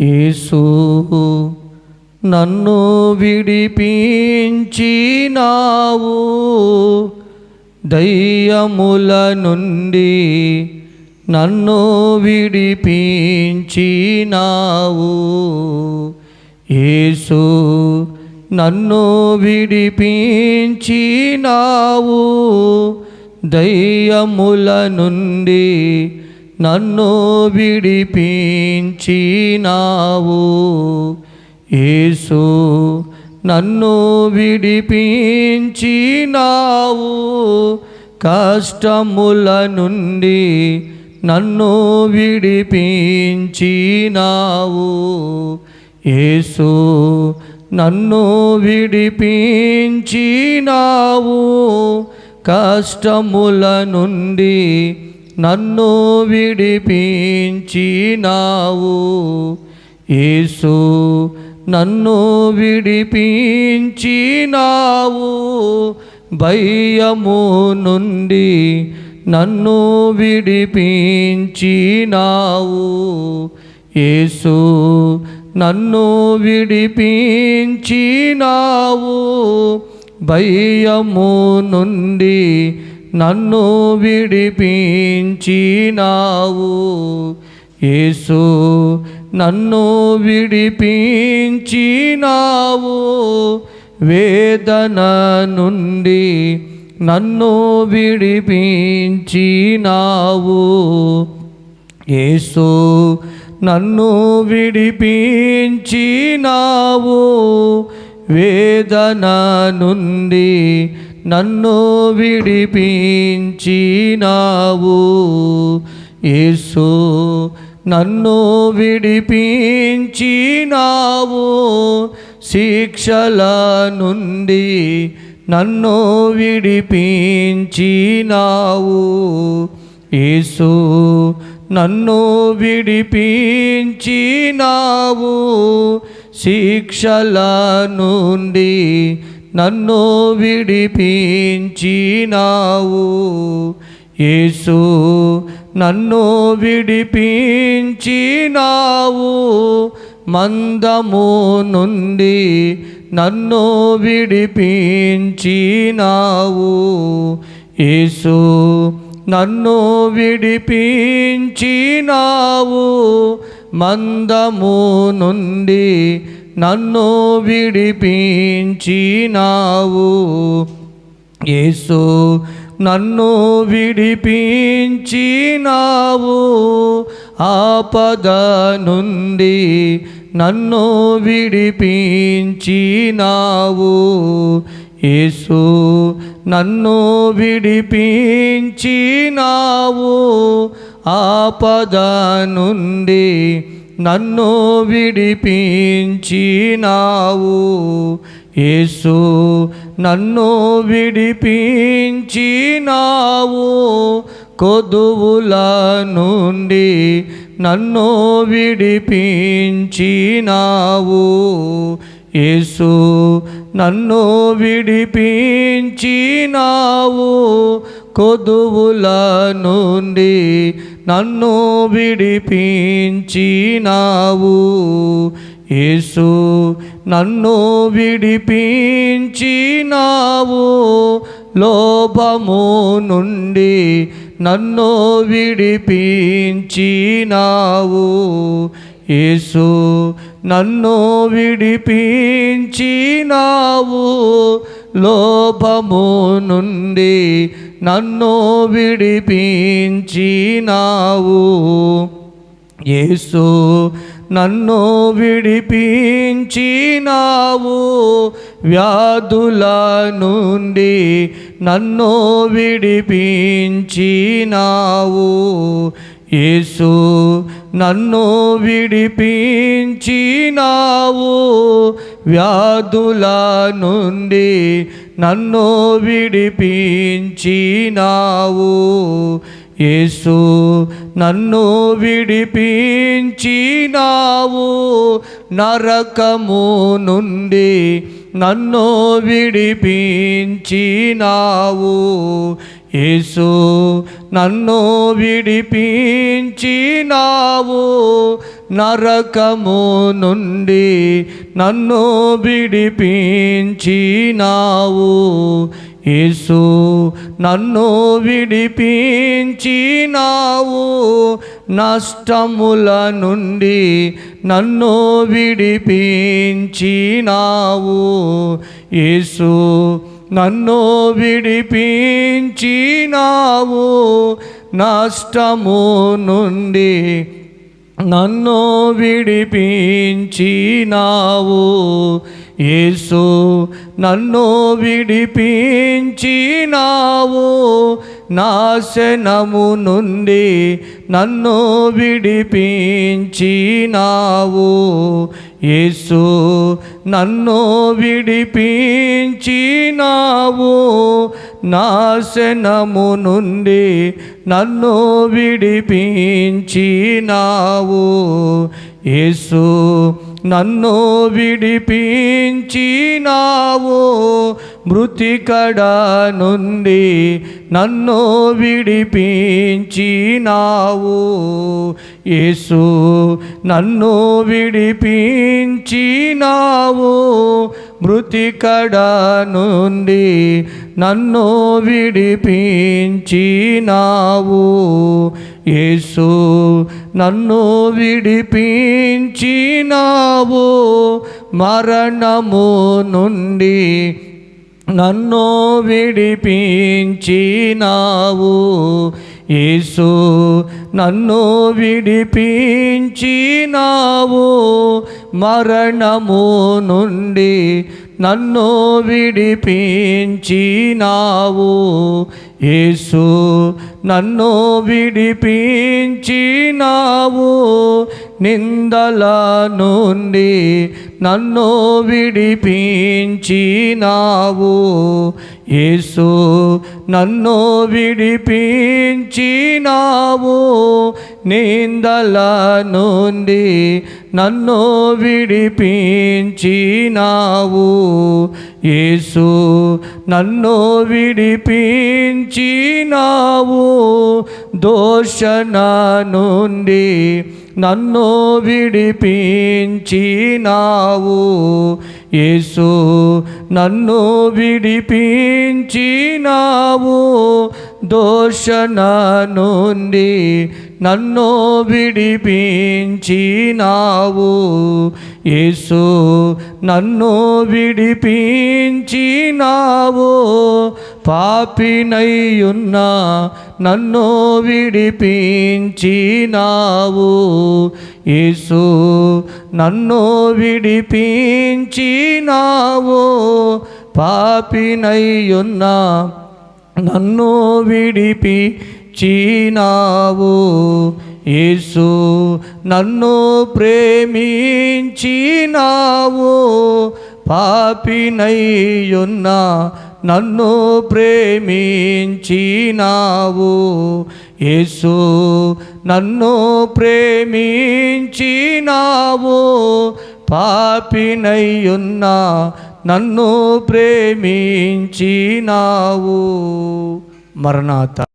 యేసు నన్ను విడిపించినావు. దయ్యముల నుండి నన్ను విడిపించినావు. యేసు నన్ను విడిపించినావు. దయ్యముల నుండి నన్ను విడిపించినావు. యేసు నన్ను విడిపించినావు. కష్టముల నుండి నన్ను విడిపించినావు. యేసు నన్ను విడిపించినావు. కష్టముల నుండి నన్ను విడిపించినావు. యేసు నన్ను విడిపించినావు. భయము నుండి నన్ను విడిపించినావు. యేసు నన్ను విడిపించినావు. భయము నుండి నన్ను విడిపించినావు. యేసు నన్ను విడిపించినావు. వేదన నుండి నన్ను విడిపించినావు. యేసు నన్ను విడిపించినావు. వేదన నుండి నన్ను విడిపించినావు. యేసు నన్ను విడిపించినావు. శిక్షల నుండి నన్ను విడిపించినావు. యేసు నన్ను విడిపించినావు. శిక్షల నుండి నన్ను విడిపించినావు. యేసు నన్ను విడిపించినావు. మందము నుండి నన్ను విడిపించినావు. యేసు నన్ను విడిపించినావు. మందము నుండి నన్ను విడిపించినావు. యేసు నన్ను విడిపించినావు. ఆపద నుండి నన్ను విడిపించినావు. యేసు నన్ను విడిపించినావు. ఆపద నుండి నన్ను విడిపించినావు. యేసు నన్ను విడిపించినావు. కొదువుల నుండి నన్ను విడిపించినావు. యేసు నన్ను విడిపించినావు. కొదువుల నుండి నన్ను విడిపించినావు. యేసు నన్ను విడిపించినావు. లోపము నుండి నన్ను విడిపించినావు. యేసు నన్ను విడిపించినావు. లోపము నుండి నన్ను విడిపించినావు. యేసు నన్ను విడిపించినావు. వ్యాధుల నుండి నన్ను విడిపించినావు. యేసు నన్ను విడిపించినావు. వ్యాధుల నుండి నన్ను విడిపించినావు. యేసు నన్ను విడిపించినావు. నరకము నుండి నన్ను విడిపించినావు. యేసు నన్ను విడిపించినావు. నరకము నుండి నన్ను విడిపించినావు. యేసు నన్ను విడిపించినావు. నష్టముల నుండి నన్ను విడిపించినావు. యేసు నన్ను విడిపించినావు. నష్టము నుండి నన్ను విడిపించినావు. యేసు నన్ను విడిపించినావు. నాశనము నుండి నన్ను విడిపించినావు. యేసు నన్ను విడిపించినావు. నాశనము నుండి నన్ను విడిపించినావు. యేసు నన్ను విడిపించినావు. మృతికడ నుండి నన్ను విడిపించినావు. యేసు నన్ను విడిపించినావు. మృతికడ నుండి నన్ను విడిపించినావు. యేసు నన్ను విడిపించినావు. మరణము నుండి నన్ను విడిపించినావు. యేసు నన్ను విడిపించినావు. మరణము నుండి నన్ను విడిపించినావు. యేసు నన్ను విడిపించినావు. నిందల నుండి నన్ను విడిపించినావు. యేసు నన్ను విడిపించినావు. నిందల నుండి నన్ను విడిపించినావు. యేసు నన్ను విడిపించినావు. దోషణ నుండి నన్ను విడిపించినావు. యేసు నన్ను విడిపించినావు. దోషణ నుండి నన్ను విడిపించినావు. యేసు నన్ను విడిపించినావు. పాపినయ్యున్నా నన్ను విడిపించినావు. యేసు నన్ను విడిపించినావు. పాపినయ్యున్నా నన్ను విడిపి ఇచ్చినావు యేసు నన్ను ప్రేమించినావు. పాపినయ్యున్న నన్ను ప్రేమించినావు. యేసు నన్ను ప్రేమించినావు. పాపినయ్యున్న నన్ను ప్రేమించినావు. మరణాత